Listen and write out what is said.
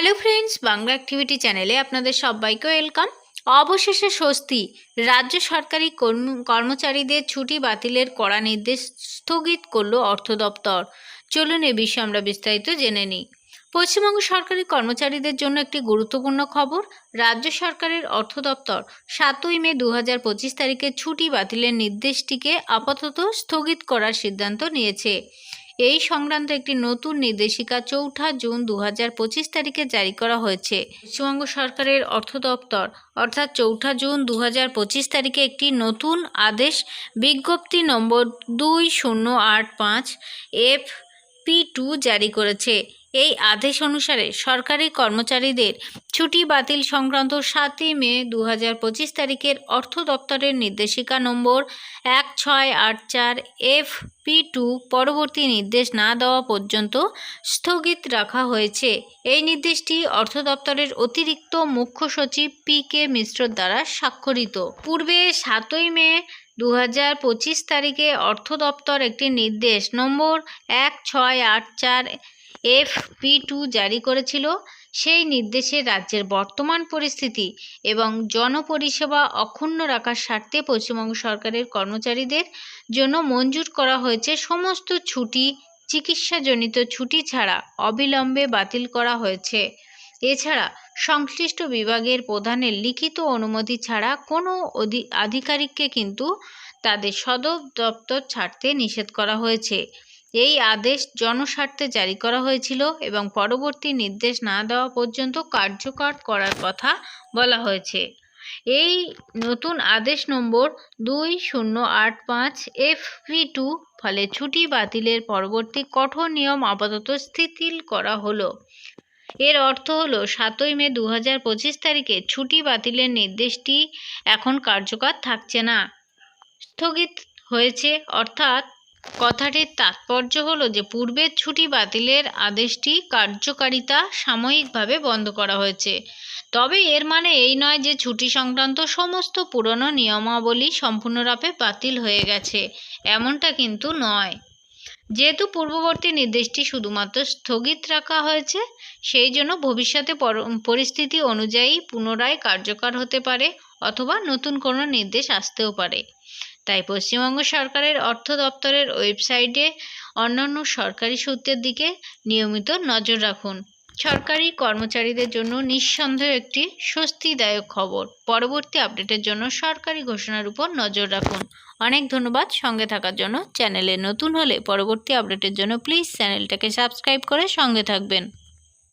Hello friends Bangla activity চ্যানেলে আপনাদের সবাইকে ওয়েলকাম অবশেষে স্বস্তি, রাজ্য সরকারি কর্ম- কর্মচারীদের ছুটি বাতিলের কড়া নির্দেশ স্থগিত করল অর্থ দপ্তর। চলুন এ বিষয়ে আমরা বিস্তারিত জেনে নিই। পশ্চিমবঙ্গ সরকারি কর্মচারীদের জন্য একটি গুরুত্বপূর্ণ খবর, রাজ্য সরকারের অর্থ দপ্তর সাতই মে দু হাজার পঁচিশ তারিখে ছুটি বাতিলের নির্দেশটিকে আপাতত স্থগিত করার সিদ্ধান্ত নিয়েছে। এই সংক্রান্ত একটি নতুন নির্দেশিকা চৌঠা জুন দু পঁচিশ তারিখে জারি করা হয়েছে। পশ্চিমবঙ্গ সরকারের অর্থ দপ্তর, অর্থাৎ চৌঠা জুন দু পঁচিশ তারিখে একটি নতুন আদেশ, বিজ্ঞপ্তি নম্বর দুই শূন্য আট পাঁচ এফ পি টু জারি করেছে। এই আদেশ অনুসারে সরকারি কর্মচারীদের ছুটি বাতিল সংক্রান্ত সাতই মে দু হাজার পঁচিশ তারিখের অর্থ দপ্তরের নির্দেশিকা নম্বর এক ছয় আট চার এফ পি টু পরবর্তী নির্দেশ না দেওয়া পর্যন্ত স্থগিত রাখা হয়েছে। এই নির্দেশটি অর্থ দপ্তরের অতিরিক্ত মুখ্য সচিব পি কে মিশ্রর দ্বারা স্বাক্ষরিত। পূর্বে সাতই মে দু হাজার পঁচিশ তারিখে অর্থ দপ্তর একটি নির্দেশ নম্বর এক ছয় আট চার এফ পি টু জারি করেছিল সেই নির্দেশে রাজ্যের বর্তমান পরিস্থিতি এবং জনপরিষেবা অক্ষুণ্ণ রাখার স্বার্থে পশ্চিমবঙ্গ সরকারের কর্মচারীদের জন্য মঞ্জুর করা হয়েছে সমস্ত ছুটি, চিকিৎসাজনিত ছুটি ছাড়া অবিলম্বে বাতিল করা হয়েছে। এছাড়া সংশ্লিষ্ট বিভাগের প্রধানের লিখিত অনুমতি ছাড়া কোনো আধিকারিককে কিন্তু তাদের সদর দপ্তর ছাড়তে নিষেধ করা হয়েছে। এই আদেশ জনস্বার্থে জারি করা হয়েছিল এবং পরবর্তী নির্দেশ না দেওয়া পর্যন্ত কার্যকর করার কথা বলা হয়েছে। এই নতুন আদেশ নম্বর দুই শূন্য আট পাঁচ এফ পি টু ফলে ছুটি বাতিলের পরবর্তী কঠোর নিয়ম আপাতত স্থিতিল করা হলো। এর অর্থ হলো সাতই মে দু হাজার পঁচিশ তারিখে ছুটি বাতিলের নির্দেশটি এখন কার্যকর থাকছে না। স্থগিত হয়েছে, অর্থাৎ কথাটির তাৎপর্য হলো যে, পূর্বের ছুটি বাতিলের আদেশটি কার্যকারিতা সাময়িকভাবে বন্ধ করা হয়েছে। তবে এর মানে এই নয় যে, ছুটি সংক্রান্ত সমস্ত পুরনো নিয়মাবলী সম্পূর্ণরূপে বাতিল হয়ে গেছে, এমনটা কিন্তু নয়। যেহেতু পূর্ববর্তী নির্দেশটি শুধুমাত্র স্থগিত রাখা হয়েছে, সেই জন্য ভবিষ্যতে পর- পরিস্থিতি অনুযায়ী পুনরায় কার্যকর হতে পারে অথবা নতুন কোনো নির্দেশ আসতেও পারে। তাই পশ্চিমবঙ্গ সরকারের অর্থ দপ্তরের ওয়েবসাইটে অন্যান্য সরকারি সূত্রের দিকে নিয়মিত নজর রাখুন। সরকারি কর্মচারীদের জন্য নিঃসন্দেহ একটি স্বস্তিদায়ক খবর। পরবর্তী আপডেটের জন্য সরকারি ঘোষণার উপর নজর রাখুন। অনেক ধন্যবাদ সঙ্গে থাকার জন্য। চ্যানেলে নতুন হলে পরবর্তী আপডেটের জন্য প্লিজ চ্যানেলটাকে সাবস্ক্রাইব করে সঙ্গে থাকবেন।